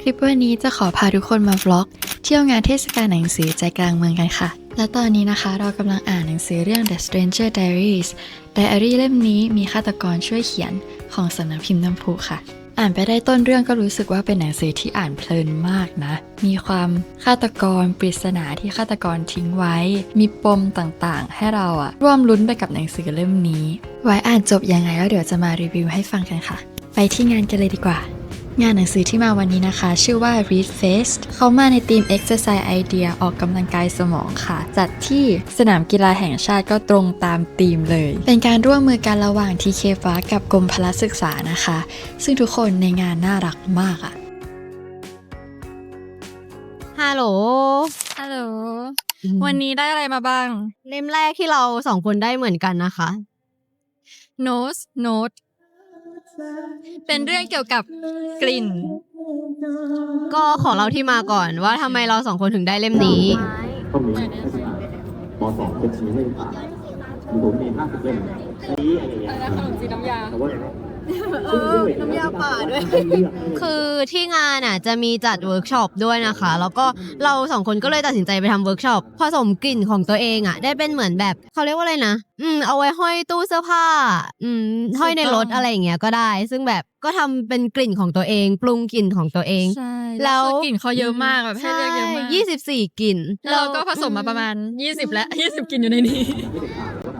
คลิปวันนี้จะขอพาทุกคนมา vlog เที่ยวงานเทศกาลหนังสือใจกลางเมืองกันค่ะ และตอนนี้นะคะเรากำลังอ่านหนังสือเรื่อง The Stranger Diaries ไดอารี่เล่มนี้มีฆาตกรช่วยเขียนของสำนักพิมพ์น้ำพุค่ะ อ่านไปได้ต้นเรื่องก็รู้สึกว่าเป็นหนังสือที่อ่านเพลินมากนะ มีความฆาตกรปริศนาที่ฆาตกรทิ้งไว้ มีปมต่างๆ ให้เราอะร่วมลุ้นไปกับหนังสือเล่มนี้ ไว้อ่านจบยังไงแล้วเดี๋ยวจะมารีวิวให้ฟังกันค่ะ ไปที่งานกันเลยดีกว่า งานหนังสือที่มาวันนี้นะคะ ชื่อว่า Read Fest เขามาในธีม Exercise Idea ออกกำลังกายสมองค่ะ จัดที่สนามกีฬาแห่งชาติก็ตรงตามธีมเลย เป็นการร่วมมือกันระหว่าง TK f a กับกรมพละศึกษานะคะ ซึ่งทุกคนในงานน่ารักมากอะฮัลโหล ฮัลโหล วันนี้ได้อะไรมาบ้าง เล่มแรกที่เราสองคนได้เหมือนกันนะคะ Nose Note เป็นเรื่องเกี่ยวกับกลิ่น ก็ของเราที่มาก่อนว่าทำไมเราสองคนถึงได้เล่มนี้ห้องนี้ไม่ผ่านมสองเป็นชีไม่ผ่านมีผมมีห้าสิบเล่มนี้อะไรอย่างเงี้ยขนมจีนน้ำยา แต่ว่าน้ำยาป่าด้วยคือที่งานอะจะมีจัดเวิร์กช็อปด้วยนะคะ แล้วก็เราสองคนก็เลยตัดสินใจไปทำเวิร์กช็อปผสมกลิ่นของตัวเองอะ ได้เป็นเหมือนแบบเขาเรียกว่าอะไรนะอืมเอาไว้ห้อยตู้เสื้อผ้า อืมห้อยในรถอะไรอย่างเงี้ยก็ได้ ซึ่งแบบก็ทำเป็นกลิ่นของตัวเอง ปรุงกลิ่นของตัวเอง ใช่แล้แล้ววกลิ่นเขาเยอะมากแบบให้เลือกเยอะมากยี่สิบสี่กลิ่น แล้วเราก็ผสมมาประมาณ 20 และ 20กลิ่นอยู่ในนี้พูดถึงอั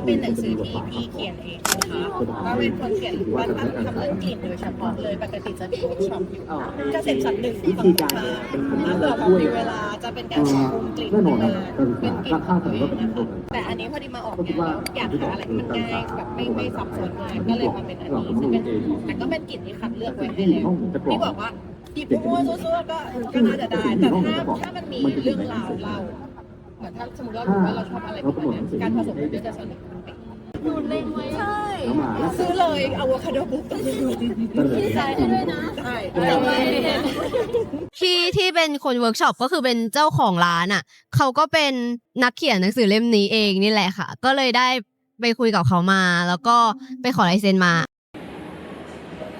นี้เป็นหนังสือที่พี่เขียนเองนะคะก็เป็นคนเขียนว่าทำทำเรื่องกลิ่นโดยเฉพาะเลยปกติจะมีเวิร์กช็อปอยู่เกษตรสัตว์หนึ่งของลูกค้าถ้าเกิดเรามีเวลาจะเป็นการควบคุมกลิ่นมาเป็นกลิ่นของตัวเองนะคะรสเป็นเท่ากันแต่อันนี้พอดีมาออกงานอยากหาอะไรที่มันง่ายแบบไม่ไม่ซับซ้อนมากก็เลยมาเป็นอันนี้ซึ่งเป็นแต่ก็เป็นกลิ่นที่คัดเลือกไว้ให้แล้วที่บอกว่าหยิบมั่วซั่วๆก็ก็น่าจะได้แต่ถ้าถ้ามันมีเรื่องราวเล่า เหมือนถ้าสมมติว่าเราชอบอะไรประมาณนี้การผสมมันก็จะสนุกมันเป็นดูเล่นไว้ใช่แล้วมาแล้วซื้อเลยอะโวคาโดบุ๊กตัวนึงพี่ใช่ด้วยนะใช่ที่ที่เป็นคนเวิร์กช็อปก็คือเป็นเจ้าของร้านอะ เขาก็เป็นนักเขียนหนังสือเล่มนี้เองนี่แหละค่ะ ก็เลยได้ไปคุยกับเขามา แล้วก็ไปขอลายเซ็นมา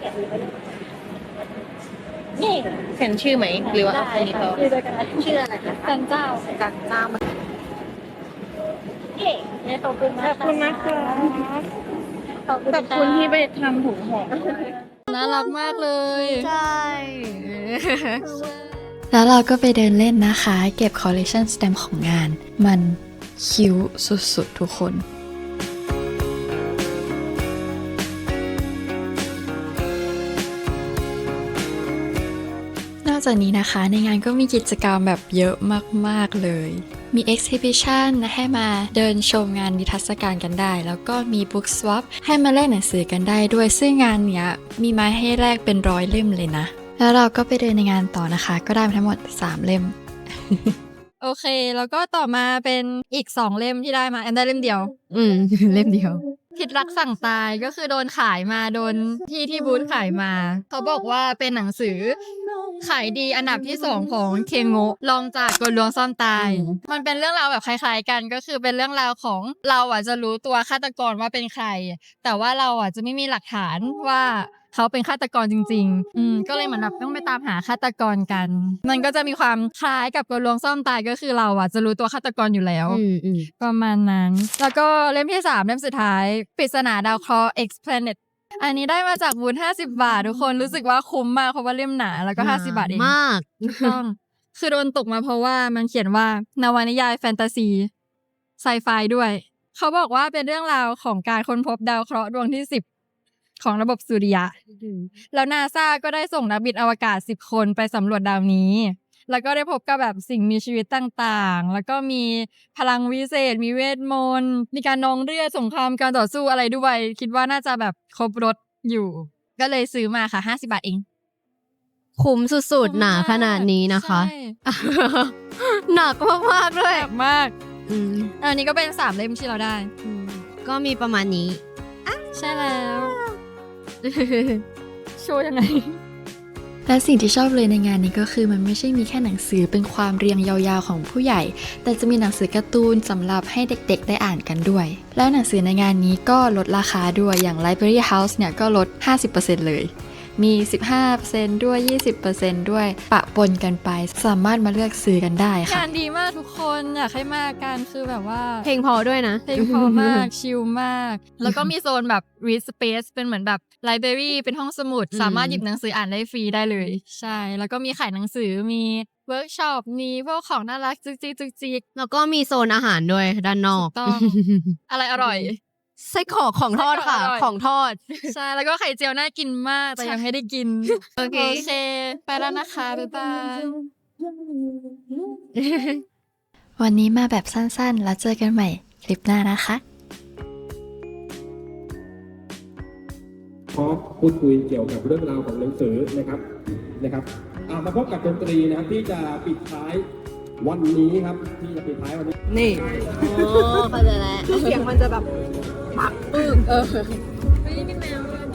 นี่ เขียนชื่อไหม หรือว่าเอาคนนี้เขาชื่ออะไรคะกันเจ้ากันเจ้ามันเย้ขอบคุณมากขอบคุณนะคะขอบคุณขอบคุณที่ไปทำถุงห่อน่ารักมากเลย ใช่ แล้วเราก็ไปเดินเล่นนะคะ เก็บคอลเล t ชันส t ตมของงาน มันคิ้วสุดๆ ทุกคน อกจากนี้นะคะในงานก็มีกิจกรรมแบบเยอะมาก ๆ เลย มี exhibition ให้มาเดินชมงานนิทรรศการกันได้ แล้วก็มี book swap ให้มาแลกหนังสือกันได้ด้วย ซึ่งงานเนี้ยมีมาให้แลกเป็นร้อยเล่มเลยนะ แล้วเราก็ไปเดินในงานต่อนะคะ ก็ได้มาทั้งหมด 3 เล่ม โอเค แล้วก็ต่อมาเป็นอีก 2 เล่มที่ได้มาแอนได้เล่มเดียว อืมเล่มเดียวผิดรักสั่งตายก็คือโดนขายมาโดนที่ที่บูธขายมา เขาบอกว่าเป็นหนังสือ ขายดีอันดับที่สองของเคงโงะรองจากกลลวงซ่อนตาย มันเป็นเรื่องราวแบบคล้ายๆ กันก็คือเป็นเรื่องราวของเราอะจะรู้ตัวฆาตกรว่าเป็นใคร แต่ว่าเราอะจะไม่มีหลักฐานว่าเขาเป็นฆาตกรจริง ๆ อืมก็เลยเหมือนแบบต้องไปตามหาฆาตกรกัน มันก็จะมีความคล้ายกับกลลวงซ่อนตายก็คือเราอะจะรู้ตัวฆาตกรอยู่แล้วอืมอืมประมาณนั้น แล้วก็เล่มที่สามเล่มสุดท้ายปริศนาดาวเคราะห์ X Planet อันนี้ได้มาจากบูธ50 บาท ทุกคนรู้สึกว่าคุ้มมากเพราะว่าเล่มหนาแล้วก็ 50 บาทเองมาก ถูกต้อง คือโดนตกมาเพราะว่ามันเขียนว่านวนิยายแฟนตาซีไซไฟด้วย เขาบอกว่าเป็นเรื่องราวของการค้นพบดาวเคราะห์ดวงที่ 10 ของระบบสุริยะ แล้วนาซาก็ได้ส่งนักบินอวกาศ 10 คนไปสำรวจดาวนี้ แล้วก็ได้พบกับแบบสิ่งมีชีวิตต่างๆ แล้วก็มีพลังวิเศษ มีเวทมนต์มีการนองเลือดสงครามการต่อสู้อะไรด้วย คิดว่าน่าจะแบบครบรถอยู่ ก็เลยซื้อมาค่ะ50บาทเอง คุ้มสุดๆหนาขนาดนี้นะคะใช่หนักมากๆด้วยแบบมากอืมอันนี้ก็เป็นสามเล่มที่เราได้อืมก็มีประมาณนี้ใช่แล้ว โชว์ยังไง และสิ่งที่ชอบเลยในงานนี้ก็คือมันไม่ใช่มีแค่หนังสือเป็นความเรียงยาวๆของผู้ใหญ่ แต่จะมีหนังสือการ์ตูนสำหรับให้เด็กๆ ได้อ่านกันด้วย แล้วหนังสือในงานนี้ก็ลดราคาด้วยอย่าง Library House เนี่ยก็ลด 50%เลย มี 15%ด้วย 20%ด้วยปะปนกันไป สามารถมาเลือกซื้อกันได้ค่ะ งานดีมากทุกคนอยากให้มากันคือแบบว่า เพลงพอด้วยนะ เพลงเพอมาก ชิลมาก แล้วก็มีโซนแบบ read space เป็นเหมือนแบบ library เป็นห้องสมุดอืมสามารถหยิบหนังสืออ่านได้ฟรีได้เลย ใช่ แล้วก็มีขายหนังสือมีเวิร์กช็อปมีพวกของน่ารักจุกจิกจุกจิกแล้วก็มีโซนอาหารด้วยด้านนอกถูกต้อง อะไรอร่อย ไส้กรอกของทอดค่ะ ไส้กรอกอร่อย ของทอด ใช่แล้วก็ไข่เจียวน่ากินมากแต่ยังไม่ได้กิน โอเค ไปแล้วนะคะบ๊ายบาย วันนี้มาแบบสั้นๆ แล้วเจอกันใหม่คลิปหน้านะคะพอพูดคุยเกี่ยวกับเรื่องราวของหนังสือนะครับนะครับอ่ามาพบกับดนตรีนะครับที่จะปิดท้าย วันนี้ครับที่จะปิดท้ายวันนี้ นี่โอ้เข้าใจแล้วคือเสียงมันจะแบบปักปึ้งเออมีแมวแล้ว